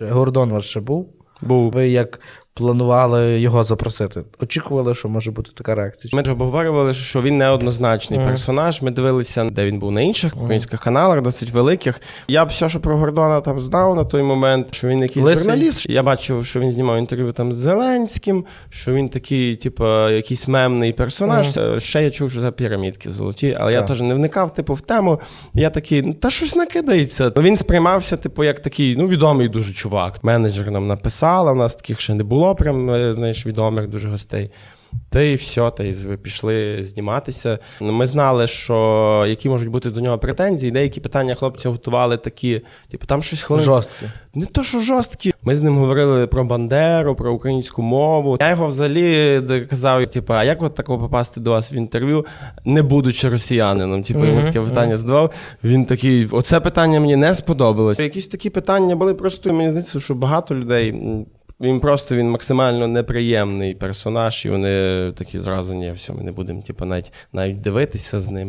Гордон ваш ще був? Був. Ви як планували його запросити? Очікували, що може бути така реакція? Ми ж обговорювали, що він неоднозначний Мгм. персонаж. Ми дивилися, де він був на інших українських каналах, досить великих. Я б все, що про Гордона там знав на той момент, що він якийсь Лисий. журналіст. Я бачив, що він знімав інтерв'ю там з Зеленським, що він такий, типу, якийсь мемний персонаж. Е, Ще я чув, що за пірамідки золоті, але я теж не вникав, типу, в тему. Я такий, ну та щось накидається. Він сприймався, типу, як такий, ну, відомий дуже чувак. Менеджер нам написала, у нас таких ще не було, прям, е, знаєш, відомих дуже гостей. Та і все, та й пішли зніматися. Ми знали, що які можуть бути до нього претензії. Деякі питання хлопці готували такі, типу, там щось хвилин. Жорсткі. Не то, що жорсткі. Ми з ним говорили про Бандеру, про українську мову. Я його взагалі казав: типу, а як от такого попасти до вас в інтерв'ю, не будучи росіянином? Типу, йому таке питання задавав. Він такий: оце питання мені не сподобалось. Якісь такі питання були просто мені здається, що багато людей. Він просто він максимально неприємний персонаж, і вони такі зразу ні, все, ми не будемо, типу, навіть навіть дивитися з ним.